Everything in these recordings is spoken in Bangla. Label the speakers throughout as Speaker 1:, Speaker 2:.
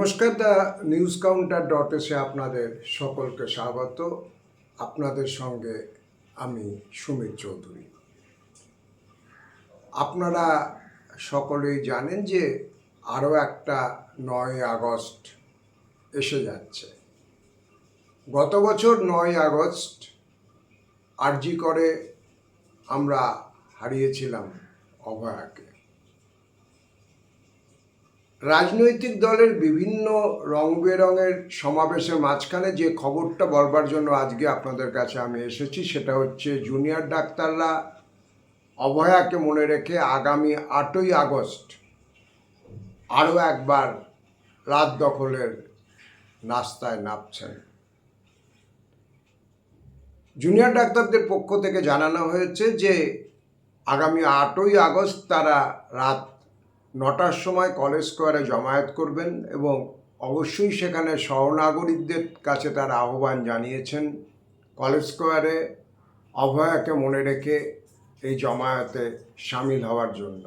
Speaker 1: নমস্কার, দ্য নিউজ কাউন্টার ডট এসে আপনাদের সকলকে স্বাগত। আপনাদের সঙ্গে আমি সুমিত চৌধুরী। আপনারা সকলেই জানেন যে আরও একটা নয় আগস্ট এসে যাচ্ছে। গত বছর নয় আগস্ট আরজি করে আমরা হারিয়েছিলাম অভয়াকে। রাজনৈতিক দলের বিভিন্ন রং বেরঙের সমাবেশের মাঝখানে যে খবরটা বলবার জন্য আজকে আপনাদের কাছে আমি এসেছি, সেটা হচ্ছে জুনিয়র ডাক্তাররা অভয়াকে মনে রেখে আগামী আটই আগস্ট আরও একবার রাত দখলের নাস্তায় নামছেন। জুনিয়র ডাক্তারদের পক্ষ থেকে জানানো হয়েছে যে আগামী আটই আগস্ট তারা রাত নটার সময় কলেজ স্কোয়ারে জমায়েত করবেন এবং অবশ্যই সেখানে সহনাগরিকদের কাছে তারা আহ্বান জানিয়েছেন। কলেজ স্কোয়ারে অভয়াকে মনে রেখে এই জমায়েতে সামিল হওয়ার জন্য।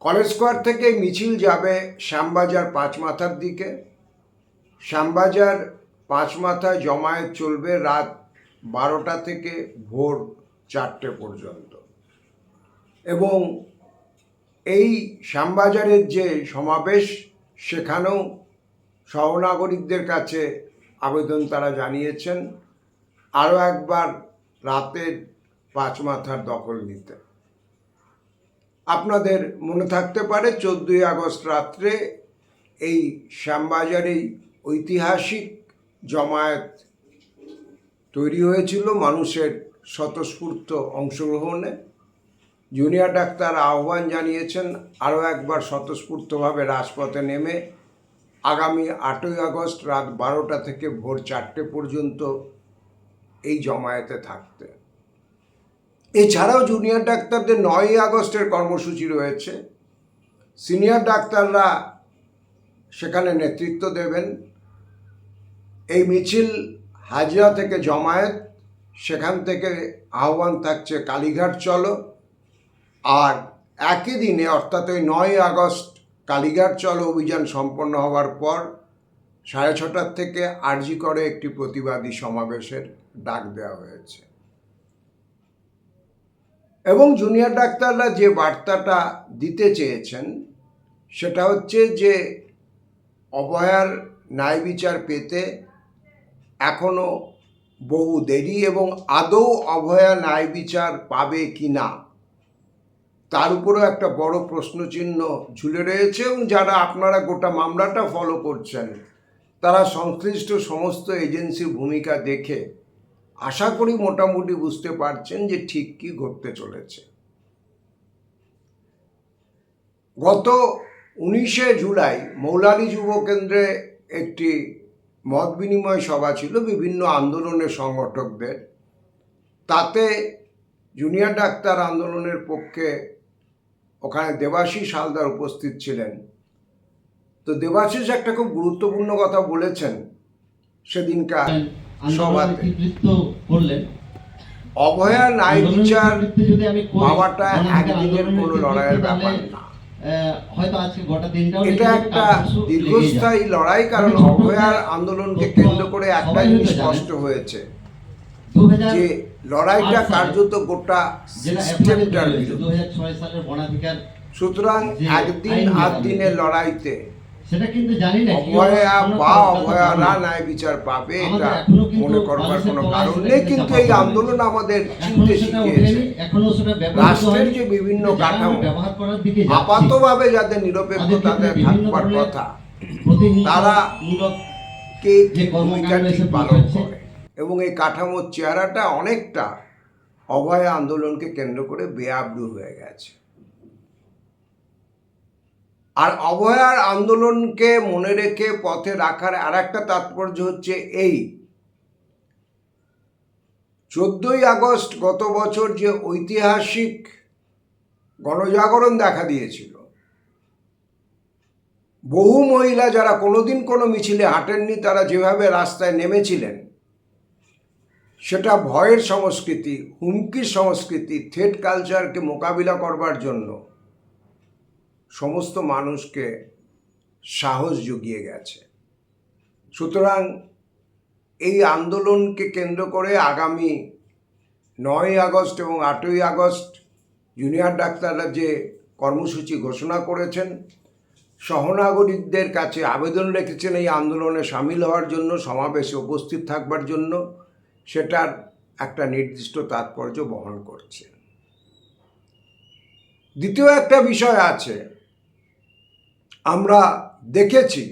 Speaker 1: কলেজ স্কোয়ার থেকে মিছিল যাবে শ্যামবাজার পাঁচ মাথার দিকে। শ্যামবাজার পাঁচ মাথায় জমায়েত চলবে রাত বারোটা থেকে ভোর চারটে পর্যন্ত। এবং এই শ্যামবাজারের যে সমাবেশ, সেখানেও সহনাগরিকদের কাছে আবেদন তারা জানিয়েছেন, আরও একবার রাতের পাঁচ মাথার দখল নিতে। আপনাদের মনে থাকতে পারে, চোদ্দোই আগস্ট রাত্রে এই শ্যামবাজারেই ঐতিহাসিক জমায়েত তৈরি হয়েছিল মানুষের স্বতঃস্ফূর্ত অংশগ্রহণে। জুনিয়র ডাক্তার আহ্বান জানিয়েছেন, আরও একবার স্বতঃস্ফূর্তভাবে রাজপথে নেমে আগামী আটই আগস্ট রাত বারোটা থেকে ভোর চারটে পর্যন্ত এই জমায়েতে থাকতে। এছাড়াও জুনিয়র ডাক্তারদের নয়ই আগস্টের কর্মসূচি রয়েছে। সিনিয়র ডাক্তাররা সেখানে নেতৃত্ব দেবেন। এই মিছিল হাজিরা থেকে জমায়েত, সেখান থেকে আহ্বান থাকছে কালীঘাট চলো। আর একই দিনে, অর্থাৎ ওই নয় আগস্ট, কালীঘাট চলো অভিযান সম্পন্ন হওয়ার পর সাড়ে ছটার থেকে আরজি করে একটি প্রতিবাদী সমাবেশের ডাক দেওয়া হয়েছে। এবং জুনিয়র ডাক্তাররা যে বার্তাটা দিতে চেয়েছেন, সেটা হচ্ছে যে অভয়ার ন্যায় বিচার পেতে এখনও বহু দেরি এবং আদৌ অভয়া ন্যায় বিচার পাবে কি না তার উপরেও একটা বড় প্রশ্নচিহ্ন ঝুলে রয়েছে এবং যারা আপনারা গোটা মামলাটা ফলো করছেন, তারা সংশ্লিষ্ট সমস্ত এজেন্সির ভূমিকা দেখে আশা করি মোটামুটি বুঝতে পারছেন যে ঠিক কি ঘটতে চলেছে। গত উনিশে জুলাই মৌলালী যুব কেন্দ্রে একটি মত বিনিময় সভা ছিল বিভিন্ন আন্দোলনের সংগঠকদের। তাতে জুনিয়র ডাক্তার আন্দোলনের পক্ষে ওখানে দেবাশিস হালদার উপস্থিত ছিলেন। তো দেবাশিস একটা খুব গুরুত্বপূর্ণ কথা বলেছেন সেদিনকার সভাতে। অভয়া ন্যায় বিচার পাওয়াটা একদিনের কোনো লড়াইয়ের ব্যাপার না।
Speaker 2: হয়তো আজকে গোটা দিনটাও
Speaker 1: এটা একটা। দীর্ঘস্থায়ী লড়াই কারণ অভয়ার আন্দোলনকে কেন্দ্র করে একটা
Speaker 2: সবাই
Speaker 1: জিনিস স্পষ্ট হয়েছে।
Speaker 2: 2000
Speaker 1: যে লড়াইটা কার্যত গোটা সিস্টেমটার বিরুদ্ধে।
Speaker 2: 2006 সালের বনাধিকার
Speaker 1: সুতরাং একদিন আট দিনের লড়াইতে
Speaker 2: সেটা কিন্তু জানি না
Speaker 1: অভয়া বা
Speaker 2: কলকাতা
Speaker 1: অভয়ারা ন্যায় বিচার পাবে এটা মনে করবার কোনো কারণ নেই।
Speaker 2: কিন্তু
Speaker 1: কিন্তু এই আন্দোলন আমাদের চিনতে শিখিয়েছে। রাষ্ট্রের যে বিভিন্ন কাঠামো আপাতভাবে যাদের নিরপেক্ষ
Speaker 2: তাদের
Speaker 1: থাকবার কথা তারা কে পালন করে? এবং এই কাঠামোর চেহারাটা অনেকটা অভয় আন্দোলনকে কেন্দ্র করে বেআব্রু হয়ে গেছে। আর অভয়ার আন্দোলনকে মনে রেখে পথে রাখার আর একটা তাৎপর্য হচ্ছে এই। চোদ্দই আগস্ট গত বছর যে ঐতিহাসিক গণজাগরণ দেখা দিয়েছিল, বহু মহিলা যারা কোনোদিন কোনো মিছিলে হাঁটেননি, তারা যেভাবে রাস্তায় নেমেছিলেন সেটা ভয়ের সংস্কৃতি, হুমকির সংস্কৃতি, থ্রেড কালচারকে মোকাবিলা করবার জন্য সমস্ত মানুষকে সাহস জুগিয়ে গেছে। সুতরাং এই আন্দোলনকে কেন্দ্র করে আগামী নয় আগস্ট এবং আটই আগস্ট জুনিয়র ডাক্তাররা যে কর্মসূচি ঘোষণা করেছেন, সহনাগরিকদের কাছে আবেদন রেখেছেন এই আন্দোলনে সামিল হওয়ার জন্য, সমাবেশে উপস্থিত থাকবার জন্য। সেটার একটা নির্দিষ্ট তাৎপর্য বহন করছে। দ্বিতীয় একটা বিষয় আছে, আমরা দেখেছি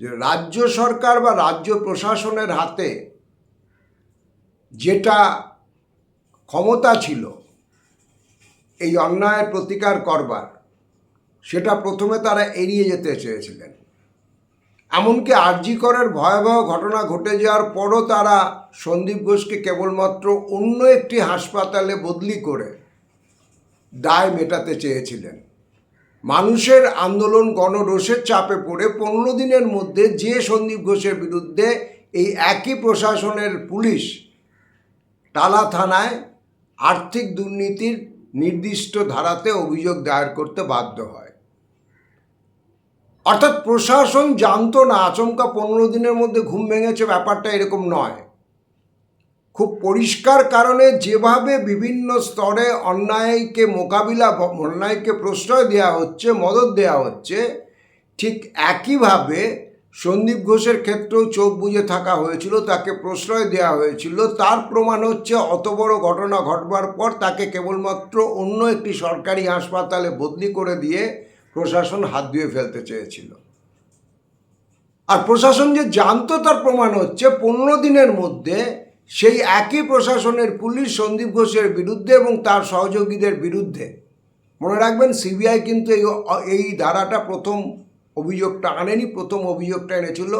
Speaker 1: যে রাজ্য সরকার বা রাজ্য প্রশাসনের হাতে যেটা ক্ষমতা ছিল, এই অন্যায়ের প্রতিকার করবার, সেটা প্রথমে তারা এড়িয়ে যেতে চেয়েছিলেন। এমনকি আরজিকরের ভয়াবহ ঘটনা ঘটে যাওয়ার পরও তারা সন্দীপ ঘোষকে কেবলমাত্র অন্য একটি হাসপাতালে বদলি করে দায় মেটাতে চেয়েছিলেন। মানুষের আন্দোলন গণরোষের চাপে পড়ে পনেরো দিনের মধ্যে যে সন্দীপ ঘোষের বিরুদ্ধে এই একই প্রশাসনের পুলিশ টালা থানায় আর্থিক দুর্নীতির নির্দিষ্ট ধারাতে অভিযোগ দায়ের করতে বাধ্য হয়। অর্থাৎ প্রশাসন জানতো না, আচমকা পনেরো দিনের মধ্যে ঘুম ভেঙেছে, ব্যাপারটা এরকম নয়। খুব পরিষ্কার কারণে যেভাবে বিভিন্ন স্তরে অন্যায়কে মোকাবিলা, অন্যায়কে প্রশ্রয় দেওয়া হচ্ছে, মদত দেওয়া হচ্ছে, ঠিক একইভাবে সন্দীপ ঘোষের ক্ষেত্রেও চোখ বুজে থাকা হয়েছিল, তাকে প্রশ্রয় দেওয়া হয়েছিল। তার প্রমাণ হচ্ছে, অত বড় ঘটনা ঘটবার পর তাকে কেবলমাত্র অন্য একটি সরকারি হাসপাতালে বদলি করে দিয়ে প্রশাসন হাত ধুয়ে ফেলতে চেয়েছিল। আর প্রশাসন যে জানতো তার প্রমাণ হচ্ছে, পনেরো দিনের মধ্যে সেই একই প্রশাসনের পুলিশ সন্দীপ ঘোষের বিরুদ্ধে এবং তার সহযোগীদের বিরুদ্ধে। মনে রাখবেন, সিবিআই কিন্তু এই এই ধারাটা প্রথম অভিযোগটা আনেনি, প্রথম অভিযোগটা এনেছিল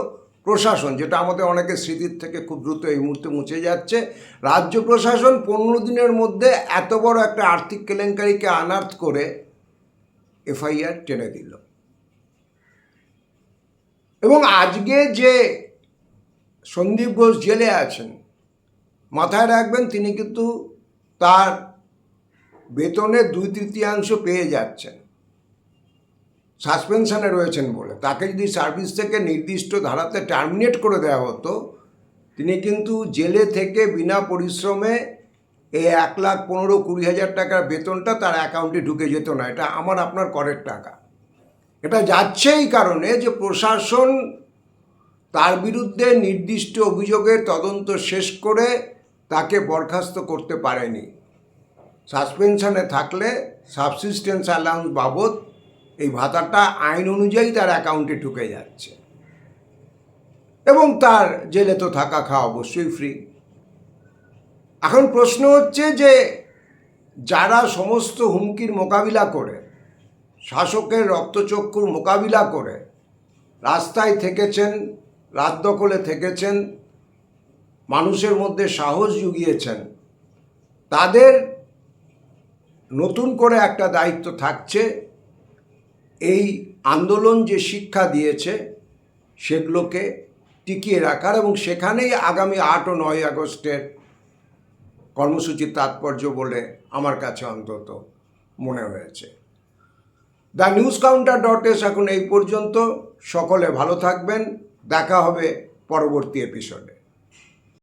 Speaker 1: প্রশাসন, যেটা আমাদের অনেকের স্মৃতির থেকে খুব দ্রুত এই মুহূর্তে মুছে যাচ্ছে। রাজ্য প্রশাসন পনেরো দিনের মধ্যে এত বড় একটা আর্থিক কেলেঙ্কারিকে আনার্থ করে এফআইআর টেনে দিল। এবং আজকে যে সন্দীপ ঘোষ জেলে আছেন, মাথায় রাখবেন তিনি কিন্তু তার বেতনের দুই তৃতীয়াংশ পেয়ে যাচ্ছেন। সাসপেনশনে রয়েছেন বলে। তাকে যদি সার্ভিস থেকে নির্দিষ্ট ধারাতে টার্মিনেট করে দেওয়া হতো, তিনি কিন্তু জেলে থেকে বিনা পরিশ্রমে এই এক লাখ পনেরো কুড়ি হাজার টাকার বেতনটা তার অ্যাকাউন্টে ঢুকে যেত না। এটা আমার, আপনার করের টাকা। এটা যাচ্ছে এই কারণে যে প্রশাসন তার বিরুদ্ধে নির্দিষ্ট অভিযোগের তদন্ত শেষ করে তাকে বরখাস্ত করতে পারেনি। সাসপেনশনে থাকলে সাবসিস্টেন্স অ্যালাউন্স বাবদ এই ভাতাটা আইন অনুযায়ী তার অ্যাকাউন্টে ঢুকে যাচ্ছে। এবং তার জেলে তো থাকা খাওয়া অবশ্যই ফ্রি। এখন প্রশ্ন হচ্ছে যে যারা সমস্ত হুমকির মোকাবিলা করে, শাসকের রক্তচক্ষুর মোকাবিলা করে, রাস্তায় থেকেছেন, রাত দখলে থেকেছেন, মানুষের মধ্যে সাহস জুগিয়েছেন, তাদের নতুন করে একটা দায়িত্ব থাকছে। এই আন্দোলন যে শিক্ষা দিয়েছে, সেগুলোকে টিকিয়ে রাখার এবং সেখানেই আগামী আট ও নয় আগস্টের কর্মসূচির তাৎপর্য বলে আমার কাছে অন্তত মনে হয়েছে। The news counter dot S এখন এই পর্যন্ত। সকলে ভালো থাকবেন। দেখা হবে পরবর্তী এপিসোডে